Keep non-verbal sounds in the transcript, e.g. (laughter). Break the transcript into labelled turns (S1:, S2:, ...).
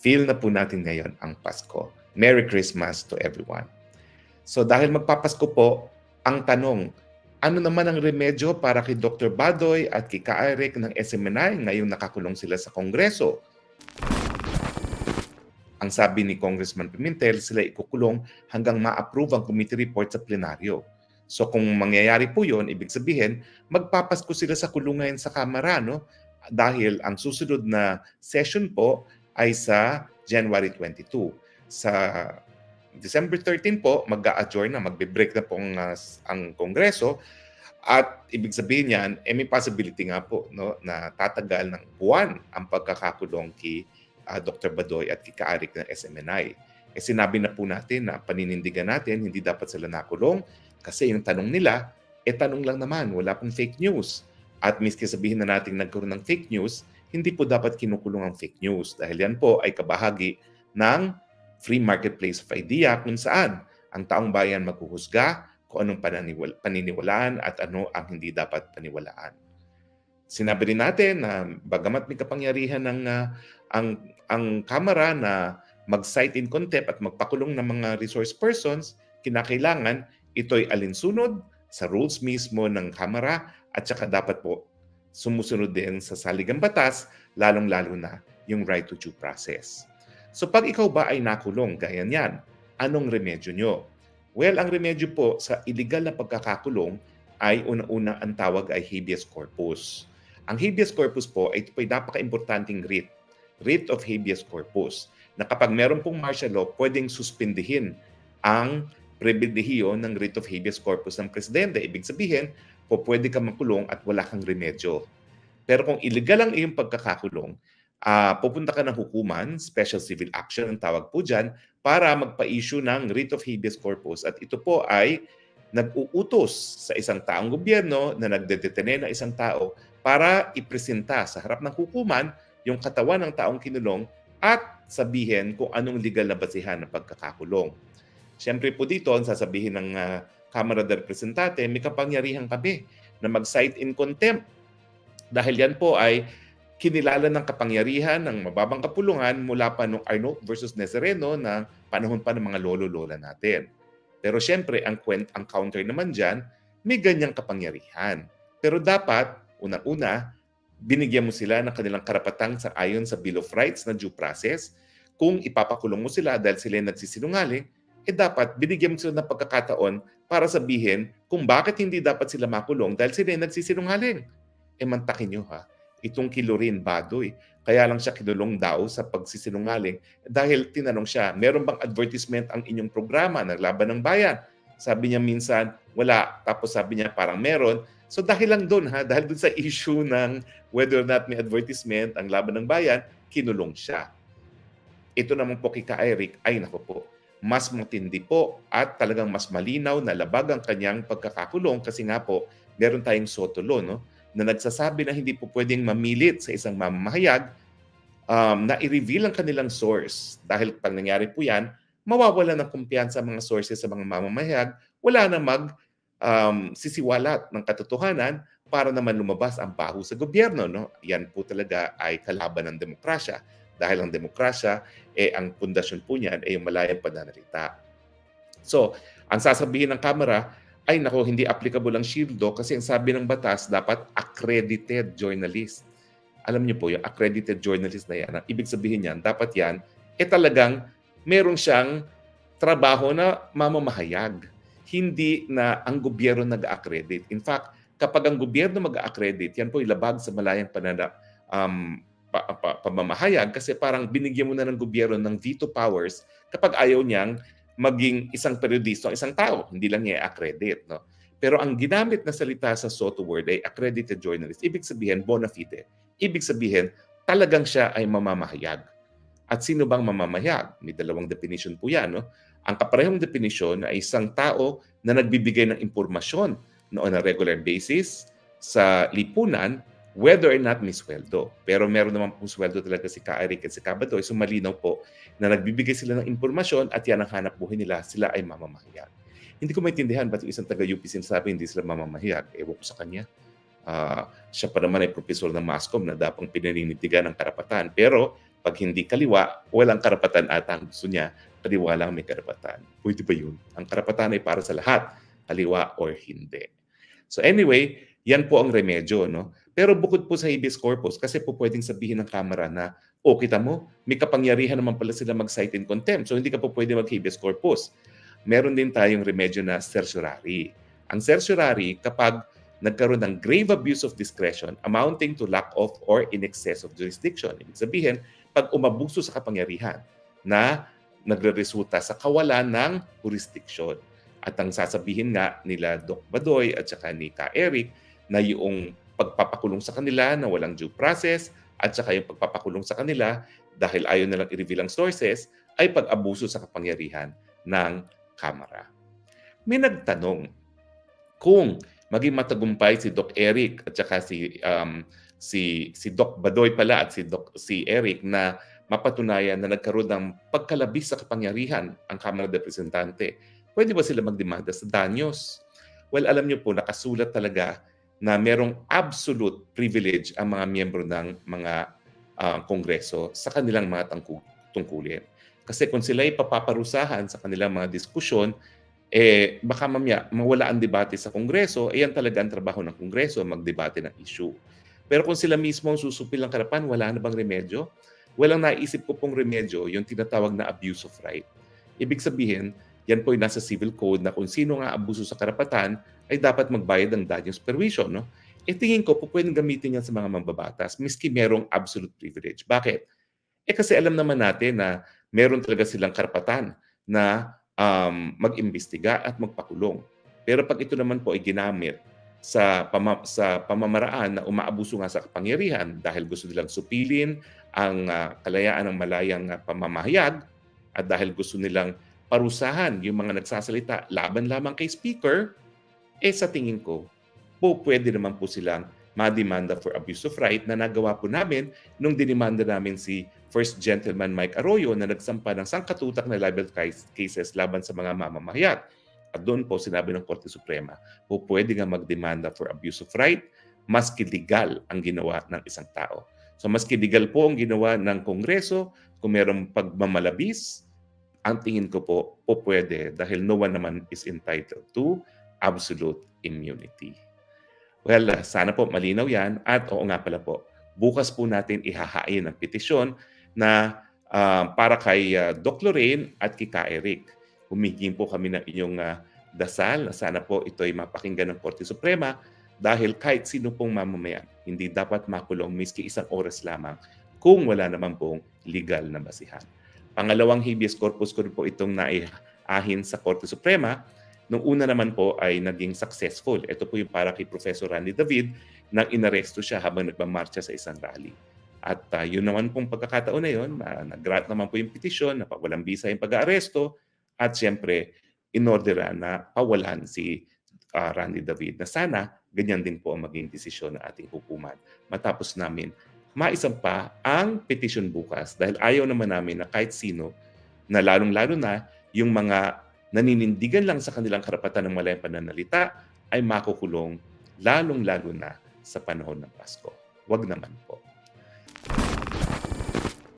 S1: Feel na po natin ngayon ang Pasko. Merry Christmas to everyone. So dahil magpapasko po, ang tanong, ano naman ang remedyo para kay Dr. Badoy at kay Ka Eric ng SMNI ngayong nakakulong sila sa Kongreso? Ang sabi ni Congressman Pimentel, sila ikukulong hanggang ma-approve ang committee report sa plenaryo. So kung mangyayari po yon, ibig sabihin, magpapasko sila sa kulungan sa Kamara, no? Dahil ang susunod na session po ay sa January 22. Sa December 13 po, mag-a-adjourn na, magbe-break na po ang, uh, ang Kongreso. At ibig sabihin yan, eh, may possibility nga po no, na tatagal ng buwan ang pagkakakulong kay uh, Dr. Badoy at kay Kaarik ng SMNI. Eh sinabi na po natin na paninindigan natin, hindi dapat sila nakulong kasi yung tanong nila, eh tanong lang naman, wala pong fake news. At miski sabihin na natin nagkaroon ng fake news, hindi po dapat kinukulong ang fake news dahil yan po ay kabahagi ng free marketplace of idea kung saan ang taong bayan maghuhusga kung anong paniniwala, paniniwalaan at ano ang hindi dapat paniwalaan. Sinabi rin natin na bagamat may kapangyarihan ng uh, ang ang kamera na mag-cite in contempt at magpakulong ng mga resource persons, kinakailangan ito'y alinsunod sa rules mismo ng kamera at saka dapat po sumusunod din sa saligang batas, lalong-lalo na yung right to due process. So pag ikaw ba ay nakulong, gaya niyan, anong remedyo nyo? Well, ang remedyo po sa illegal na pagkakakulong ay una-una ang tawag ay habeas corpus. Ang habeas corpus po ay ito po ay napaka-importanting writ. Writ of habeas corpus na kapag meron pong martial law, pwedeng suspindihin ang pribilehiyo ng writ of habeas corpus ng presidente. Ibig sabihin, po pwede ka makulong at wala kang remedyo. Pero kung illegal ang iyong pagkakakulong, uh, pupunta ka ng hukuman, special civil action ang tawag po dyan, para magpa-issue ng writ of habeas corpus. At ito po ay nag-uutos sa isang taong gobyerno na nagdedetene ng isang tao para ipresenta sa harap ng hukuman yung katawan ng taong kinulong at sabihin kung anong legal na basihan ng pagkakakulong. Siyempre po dito, ang sasabihin ng uh, Kamara de Representante, may kapangyarihan kami na mag-cite in contempt. Dahil yan po ay kinilala ng kapangyarihan ng mababang kapulungan mula pa nung Arnault versus Nazareno na panahon pa ng mga lolo-lola natin. Pero siyempre, ang, kwent, ang counter naman dyan, may ganyang kapangyarihan. Pero dapat, una-una, binigyan mo sila ng kanilang karapatang sa ayon sa Bill of Rights na due process. Kung ipapakulong mo sila dahil sila nagsisinungaling, eh dapat binigyan mo sila ng pagkakataon para sabihin kung bakit hindi dapat sila makulong dahil sila nagsisinungaling. Eh mantakin nyo ha, itong kilurin Badoy. Kaya lang siya kinulong daw sa pagsisinungaling dahil tinanong siya, meron bang advertisement ang inyong programa ng Laban ng Bayan? Sabi niya minsan, wala. Tapos sabi niya parang meron. So dahil lang doon ha, dahil doon sa (laughs) issue ng whether or not may advertisement ang Laban ng Bayan, kinulong siya. Ito naman po kay Ka Eric, ay nako po, mas matindi po at talagang mas malinaw na labag ang kanyang pagkakakulong kasi nga po, meron tayong sotolo, no? na nagsasabi na hindi po pwedeng mamilit sa isang mamamahayag um, na i-reveal ang kanilang source. Dahil pag nangyari po yan, mawawala ng kumpiyansa ang mga sources sa mga mamamahayag, wala na mag um, sisiwalat ng katotohanan para naman lumabas ang baho sa gobyerno. No? Yan po talaga ay kalaban ng demokrasya. Dahil ang demokrasya, eh, ang pundasyon po niyan ay yung malayang pananalita. So, ang sasabihin ng Kamara, ay nako, hindi applicable ang shield law kasi ang sabi ng batas dapat accredited journalist. Alam niyo po, yung accredited journalist na yan, ang ibig sabihin niyan, dapat yan, eh talagang meron siyang trabaho na mamamahayag. Hindi na ang gobyerno nag-accredit. In fact, kapag ang gobyerno mag-accredit, yan po ilabag sa malayang panana, um, pa, pa, pamamahayag kasi parang binigyan mo na ng gobyerno ng veto powers kapag ayaw niyang maging isang periodista o isang tao, hindi lang niya accredit. No? Pero ang ginamit na salita sa SOTO word ay accredited journalist. Ibig sabihin, bona fide. Ibig sabihin, talagang siya ay mamamahayag. At sino bang mamamahayag? May dalawang definition po yan. No? Ang kaparehong definition ay isang tao na nagbibigay ng impormasyon no, on a regular basis sa lipunan whether or not may sweldo. Pero meron naman pong sweldo talaga si Ka Eric at si Ka Badoy. So malinaw po na nagbibigay sila ng impormasyon at yan ang hanap buhay nila. Sila ay mamamahayag. Hindi ko maintindihan ba't yung isang taga-UP sinasabi hindi sila mamamahayag. Ewan ko sa kanya. Uh, siya pa naman ay profesor ng MASCOM na dapang pinaninitigan ng karapatan. Pero Pag hindi kaliwa, walang karapatan ata ang gusto niya, kaliwa lang may karapatan. Pwede ba yun? Ang karapatan ay para sa lahat, kaliwa or hindi. So anyway, yan po ang remedyo. No? Pero bukod po sa habeas corpus, kasi po pwedeng sabihin ng Kamara na, o kita mo, may kapangyarihan naman pala sila mag-cite in contempt. So hindi ka po pwede mag-habeas corpus. Meron din tayong remedyo na certiorari. Ang certiorari, kapag nagkaroon ng grave abuse of discretion amounting to lack of or in excess of jurisdiction. Ibig sabihin, pag umabuso sa kapangyarihan na nagre-resulta sa kawalan ng jurisdiction. At ang sasabihin nga nila Doc Badoy at saka ni Ka Eric na yung pagpapakulong sa kanila na walang due process at saka yung pagpapakulong sa kanila dahil ayaw nilang i-reveal ang sources ay pag-abuso sa kapangyarihan ng Kamara. May nagtanong kung maging matagumpay si Doc Eric at saka si um, si si Doc Badoy pala at si Doc si Eric na mapatunayan na nagkaroon ng pagkalabis sa kapangyarihan ang Kamara de Representante. Pwede ba sila magdemanda sa danyos? Well, alam niyo po, nakasulat talaga na merong absolute privilege ang mga miyembro ng mga uh, kongreso sa kanilang mga tangku- tungkulin. Kasi kung sila ipapaparusahan sa kanilang mga diskusyon, eh baka mamaya mawala ang debate sa kongreso, eh yan talaga ang trabaho ng kongreso, magdebate ng issue. Pero kung sila mismo ang susupil ng karapan, wala na bang remedyo? Walang naisip ko pong remedyo, yung tinatawag na abuse of right. Ibig sabihin, yan po ay nasa civil code na kung sino nga abuso sa karapatan ay dapat magbayad ng danyos perwisyo. No? E tingin ko po pwedeng gamitin yan sa mga mambabatas miski merong absolute privilege. Bakit? Eh kasi alam naman natin na meron talaga silang karapatan na um, mag-imbestiga at magpakulong. Pero pag ito naman po ay ginamit sa, pama- sa pamamaraan na umaabuso nga sa kapangyarihan dahil gusto nilang supilin ang uh, kalayaan ng malayang uh, pamamahayag at dahil gusto nilang parusahan yung mga nagsasalita laban lamang kay speaker, eh sa tingin ko, po pwede naman po silang mademanda for abuse of right na nagawa po namin nung dinimanda namin si First Gentleman Mike Arroyo na nagsampa ng sangkatutak na libel cases laban sa mga mamamahayag. At doon po sinabi ng Korte Suprema, po pwede nga magdemanda for abuse of right, maski legal ang ginawa ng isang tao. So maski legal po ang ginawa ng Kongreso, kung mayroong pagmamalabis, ang tingin ko po, po pwede dahil no one naman is entitled to absolute immunity. Well, uh, sana po malinaw yan. At oo nga pala po, bukas po natin ihahain ang petisyon na uh, para kay uh, Doc Lorraine at kay Ka Eric. Humingin po kami ng inyong uh, dasal na sana po ito ay mapakinggan ng Korte Suprema dahil kahit sino pong mamamayan, hindi dapat makulong miski isang oras lamang kung wala naman pong legal na basihan. Pangalawang habeas corpus ko po itong naiahin sa Korte Suprema. Nung una naman po ay naging successful. Ito po yung para kay Professor Randy David nang inaresto siya habang nagmamarcha sa isang rally. At uh, yun naman pong pagkakataon na yun, uh, nag-grant naman po yung petisyon na pawalang bisa yung pag-aaresto at siyempre inorderan na pawalan si uh, Randy David na sana ganyan din po ang maging desisyon ng ating hukuman matapos namin maisampa ang petition bukas dahil ayaw naman namin na kahit sino na lalong-lalo na yung mga naninindigan lang sa kanilang karapatan ng malayang pananalita ay makukulong lalong-lalo na sa panahon ng Pasko. Huwag naman po.